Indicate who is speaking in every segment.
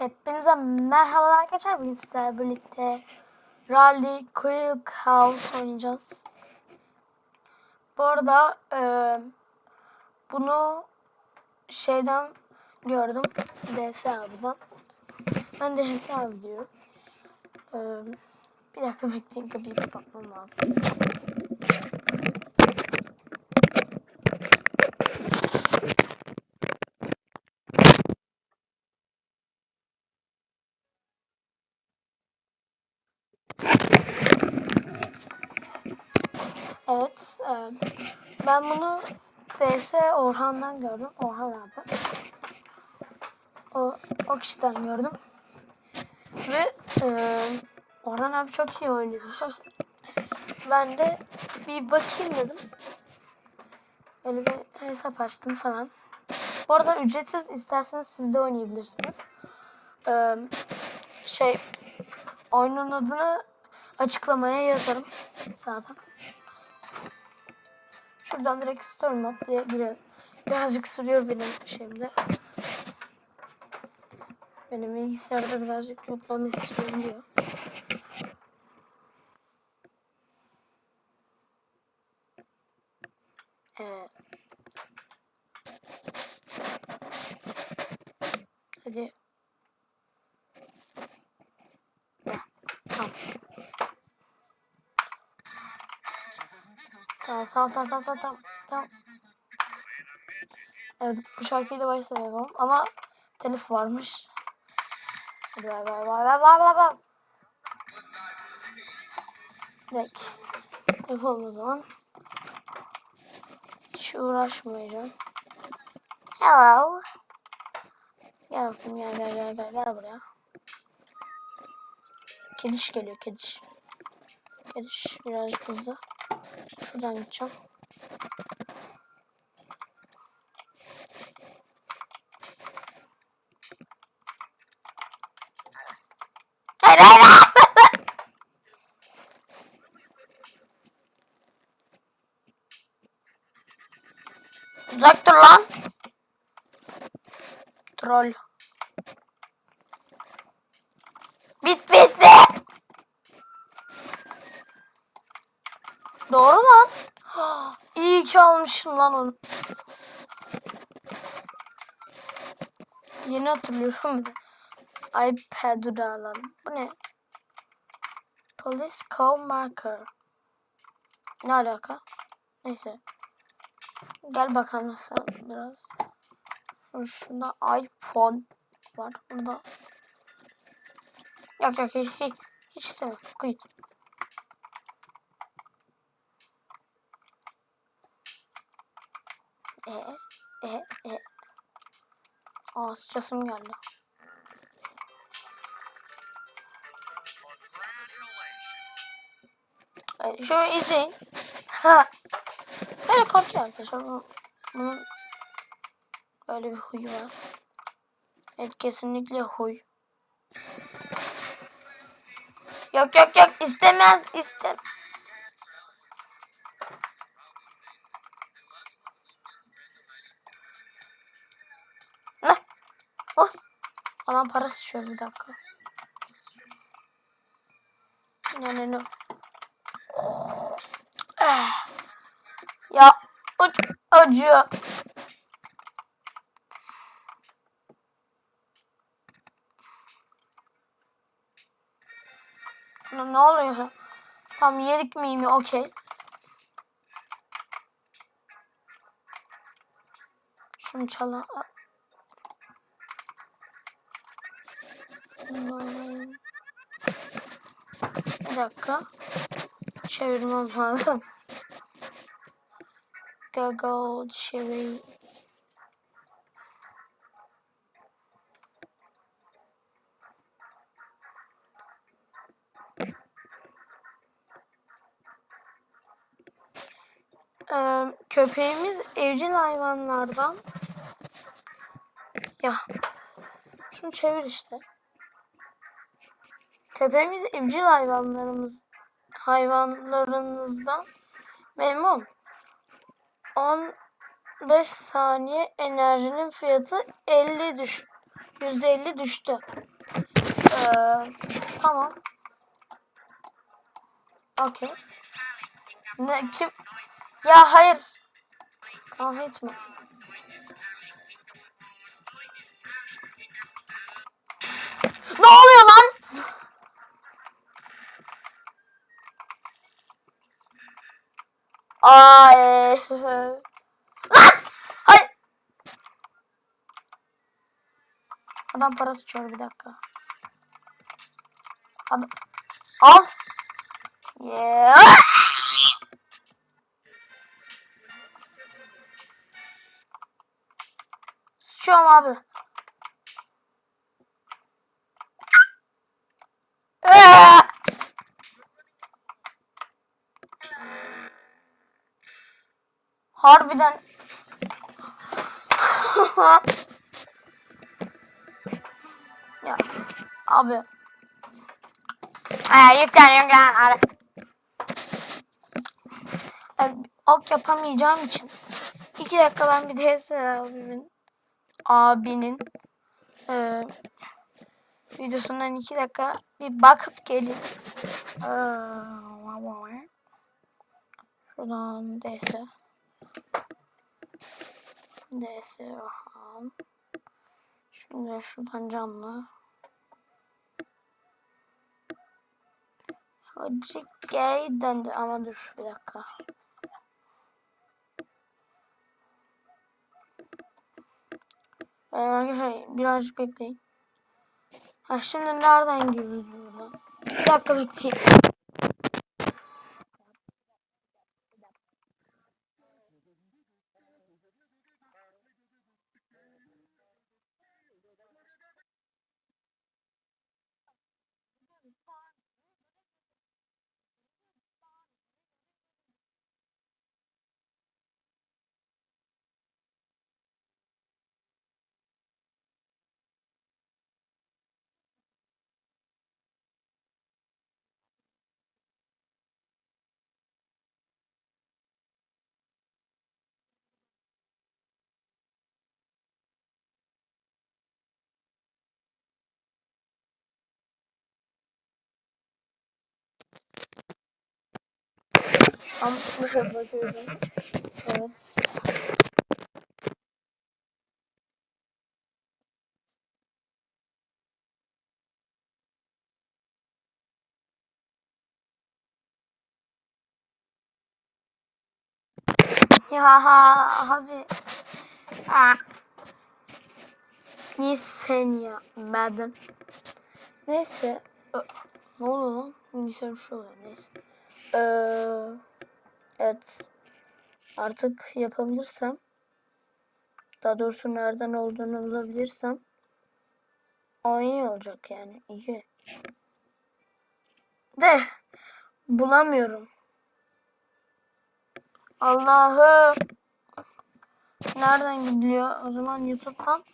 Speaker 1: Hepinize merhabalar arkadaşlar. Bugün sizlerle birlikte Rally Quick House oynayacağız. Bu arada e, bunu şeyden gördüm. DS abiden. Ben DS abi diyorum. E, bir dakika bekleyin kapıyı kapatmam lazım. Evet. e, ben bunu DS Orhan'dan gördüm. Orhan abi. O, o kişiden gördüm. Ve e, Orhan abi çok iyi oynuyordu. ben de bir bakayım dedim. Böyle bir hesap açtım falan. Bu arada ücretsiz isterseniz siz de oynayabilirsiniz. E, şey oyunun adını açıklamaya yazarım zaten. Şuradan direkt Story Mode diye girelim. Birazcık sürüyor benim şeyimde. Benim bilgisayarda birazcık yüklenmesi sürüyor. Ee, hadi. Heh, Tamam. Tamam tamam tamam tamam tamam. Evet bu şarkıyı da başta yapalım ama telif varmış. Hadi bay bay bay bay bay bay bay. Direkt yapalım o zaman. Hiç uğraşmayacağım. Hello. Gel bakayım gel gel gel gel gel buraya. Kediş geliyor kediş. Kediş birazcık hızlı. Şuradan gideceğim. Hayır hayır. Uzak dur lan. Troll. İyi ki almışım lan onu. Yeni hatırlıyorum bir de. da alalım. Bu ne? Police call marker. Ne alaka? Neyse. Gel bakalım sen biraz. Şurada iPhone var. Burada. Yok yok hiç, hiç, hiç istemiyorum. Kuyut. E e e. Aa sıçasım geldi. Evet, şunu izleyin. Ha. Böyle korkuyor arkadaşlar. Bunun, böyle bir huyu var. Evet kesinlikle huy. Yok yok yok istemez istem. Oh. Alan parası şöyle bir dakika. Ne ne. Ah. Ya uç acıyor. Ne, ne oluyor? Tam yedik miyimi? Okey. Şunu çala. Bir dakika. Çevirmem lazım. Gaggle çevir. Ee, köpeğimiz evcil hayvanlardan. Ya. Şunu çevir işte. Köpeğimiz evcil hayvanlarımız hayvanlarınızdan memnun. 15 saniye enerjinin fiyatı 50 düş %50 düştü. Ee, tamam. Okey. Ne kim? Ya hayır. Kavga etme. Ne oluyor Adam parası çağır bir dakika. Adam. Al. Yeah. Sıçıyorum abi. Harbiden. ya abi. Ee, yüklen yüklen. Ara. Ben ok yapamayacağım için. iki dakika ben bir DS abimin abinin e, videosundan iki dakika bir bakıp geleyim. Ee, Şuradan DS. DS bakalım. Şimdi şuradan canlı. Hocam geri döndü ama dur bir dakika. Ee, arkadaşlar birazcık bekleyin. Ha şimdi nereden giriyoruz buradan? Bir dakika bekleyin. Şu an bakıyorum. Evet. Ya ha abi. Ah. Niye sen yapmadın? Neyse. Ne oluyor lan? Bilgisayar bir şey oluyor. Neyse. Ee, evet. Artık yapabilirsem. Daha doğrusu nereden olduğunu bulabilirsem. O iyi olacak yani. İyi. De. Bulamıyorum. Allah'ım. Nereden gidiliyor? O zaman YouTube'dan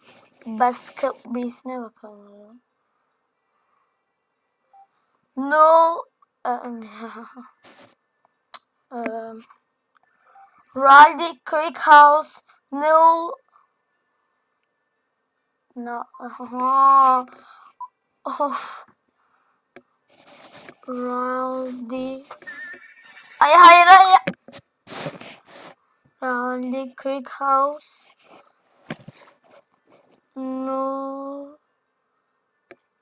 Speaker 1: başka birisine bakalım. No. um, Raldi Creek House. No. Aha. Of. Raldi. Ay hayır hayır. Raldi Creek House. No.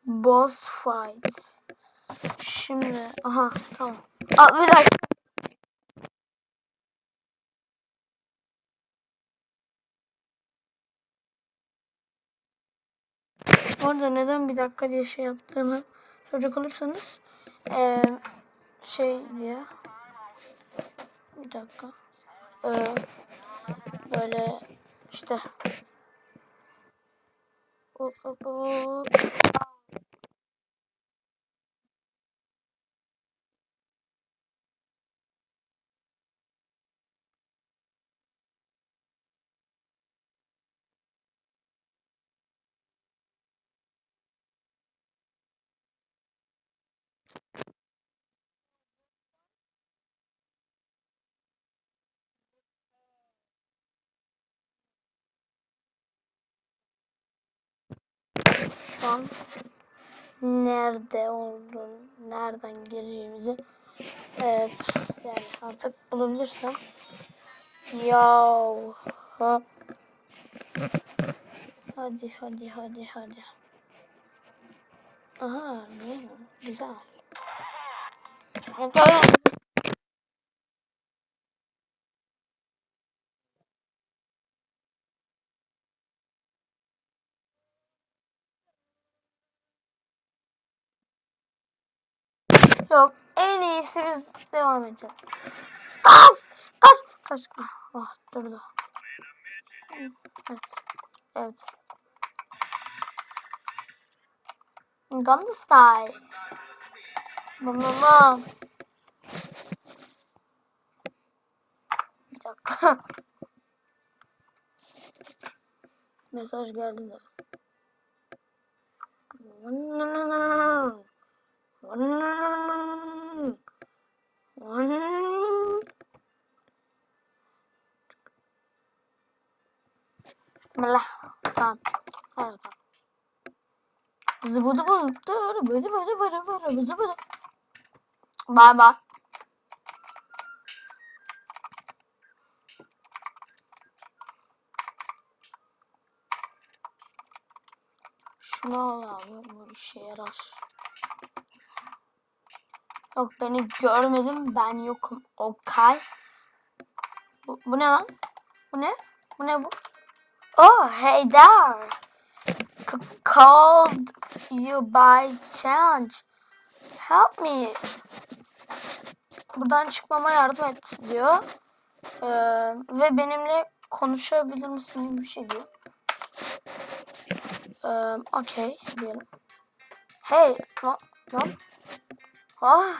Speaker 1: Boss fights. Şimdi aha tamam. Aa, bir dakika. Orada neden bir dakika diye şey yaptığımı soracak olursanız eee şey diye bir dakika Eee, böyle işte hop hop hop. An nerede olduğunu, nereden gireceğimizi evet yani artık bulabilirsem ya ha. hadi hadi hadi hadi aha mi? güzel okay. Yok en iyisi biz devam edelim. Kaç! Kaç! Kaç! Ah, durdu. Evet. Evet. Gangnam Style. Mama. Bir dakika. Mesaj geldi de. Bismillah. Tamam. Hadi tamam. Zıbıdı bıdı bıdı bıdı bıdı bıdı bıdı bıdı. Bay bay. Şunu al abi. Bu işe yarar. Yok beni görmedim. Ben yokum. Okay. Bu, bu ne lan? Bu ne? Bu ne bu? Oh, hey there. C called you by chance. Help me. Buradan çıkmama yardım et diyor. Ee, ve benimle konuşabilir misin gibi bir şey diyor. Ee, Okey diyelim. Hey, lan, lan. Ah,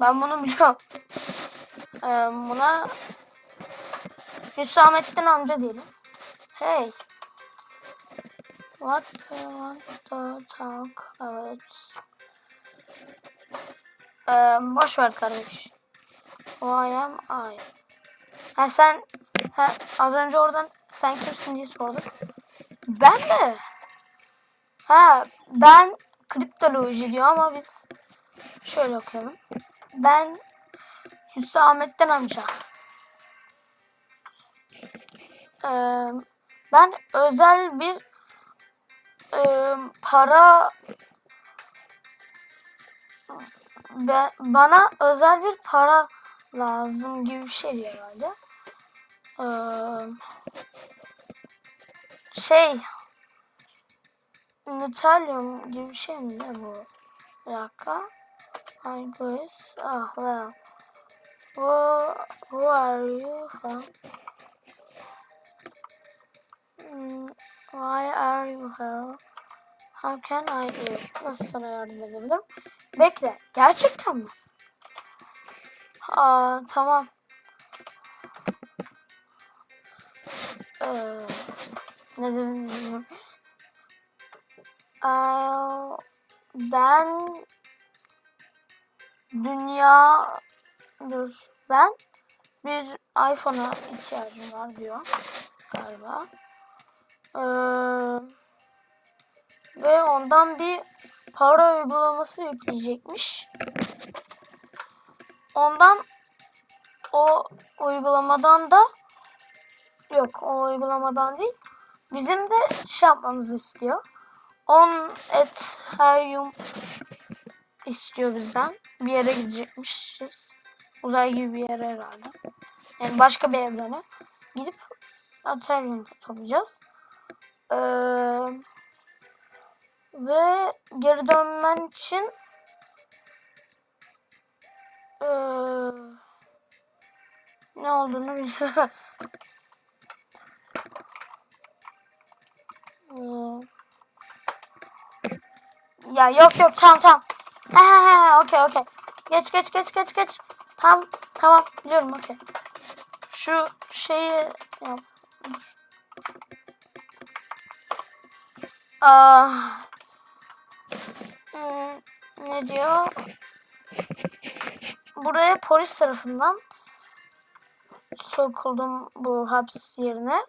Speaker 1: ben bunu biliyorum. Ee, buna Hüsamettin amca diyelim. Hey. What do you want to talk about? Ee, boş ver kardeş. Who I am I. Ha sen sen az önce oradan sen kimsin diye sordun. Ben mi? Ha ben kriptoloji diyor ama biz şöyle okuyalım. Ben Hüsamettin amca. Ee, ben özel bir e, para be, bana özel bir para lazım gibi bir şey diyor herhalde. Ee, şey Nutalyum gibi bir şey mi ne bu? Bir dakika. I guess. Ah well. Who, who are you from? Hmm, Why are you here? How can I help? Nasıl sana yardım edebilirim? Bekle. Gerçekten mi? Aa, tamam. Ee, ne dedim. Aa, ben dünya dur ben bir iPhone'a ihtiyacım var diyor galiba. Ee, ve ondan bir para uygulaması yükleyecekmiş. Ondan o uygulamadan da yok o uygulamadan değil. Bizim de şey yapmamızı istiyor. 10 Ethereum istiyor bizden. Bir yere gidecekmişiz. Uzay gibi bir yere herhalde. Yani başka bir evrene. Gidip Ethereum toplayacağız. Ee, ve geri dönmen için ee, ne olduğunu bilmiyorum. Ee, ya yok yok tamam tamam. He he he okey okey. Geç geç geç geç geç. Tamam tamam biliyorum okey. Şu şeyi yap. Ah. Hmm, ne diyor? Buraya polis tarafından sokuldum bu hapis yerine.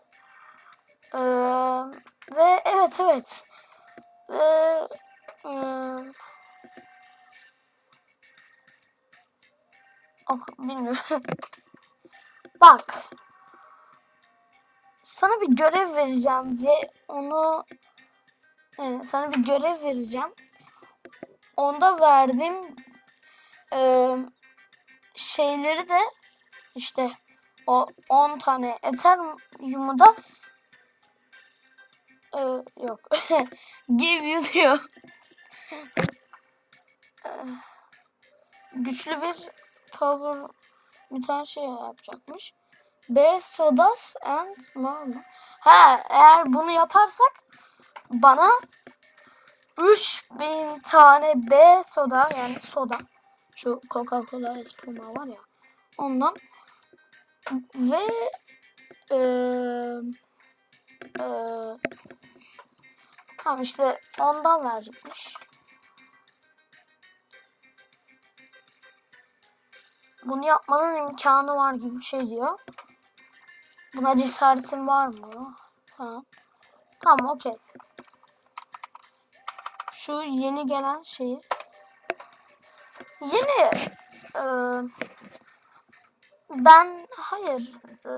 Speaker 1: Ee, ve evet evet. Ve Ee, bilmiyorum. Bak. Sana bir görev vereceğim ve onu yani sana bir görev vereceğim. Onda verdiğim e, şeyleri de işte o 10 tane Ethereum'u da e, yok. Give you diyor. Güçlü bir power bir tane şey yapacakmış. B sodas and more. Ha eğer bunu yaparsak bana 3000 tane B soda yani soda şu Coca-Cola Espuma var ya ondan ve eee eee tamam işte ondan verecekmiş. Bunu yapmanın imkanı var gibi bir şey diyor. Buna cesaretin var mı? Ha. Tamam okey. Şu yeni gelen şeyi. Yeni. Eee, ben hayır. eee,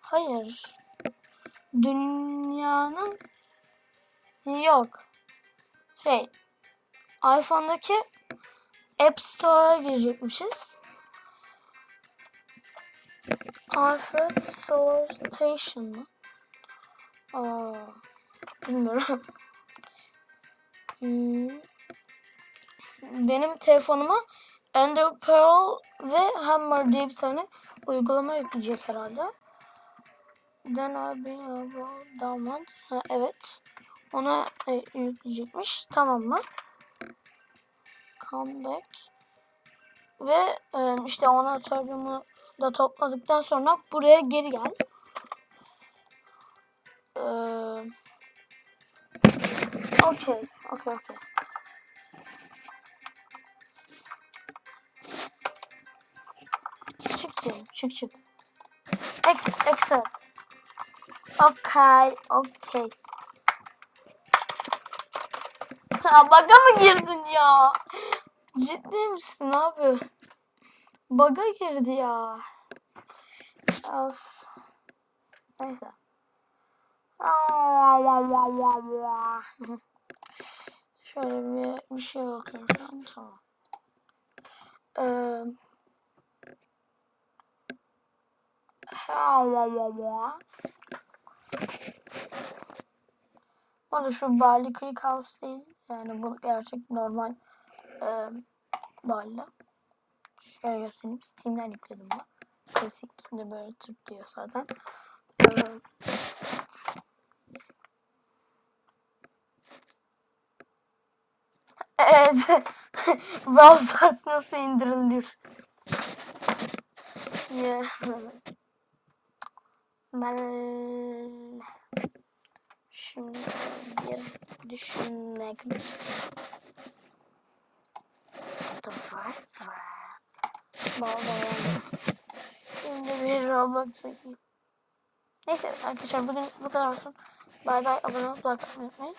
Speaker 1: hayır. Dünyanın yok. Şey iPhone'daki App Store'a girecekmişiz. iPhone Solar Station mı? Aa, bilmiyorum. Hmm. Benim telefonuma Ender Pearl ve Hammer diye bir tane uygulama yükleyecek herhalde. Then I'll be able download. Evet. Ona e, yükleyecekmiş. Tamam mı? Come back. Ve e, işte ona Ethereum'u da topladıktan sonra buraya geri gel. Eee Okey, okey, okey. Çık canım, çık çık. Exit, exit. Okay, okay. Baga mı girdin ya? Ciddi misin abi? Baga girdi ya. Of. Neyse. Şöyle bir, bir şey bakıyorum şu an. Tamam. Ee, Bana şu Bali Creek House değil. Yani bu gerçek normal e, Bali. Şöyle göstereyim. Steam'den yükledim bu. Klasik de böyle Türk diyor zaten. Ee, Evet. Brawl Stars nasıl indirilir? Yeah. Ben şimdi bir düşünmek The fuck var. Bağlayalım. Şimdi bir Roblox çekeyim. Neyse arkadaşlar bugün bu kadar olsun. Bay bay abone olup like atmayı bye.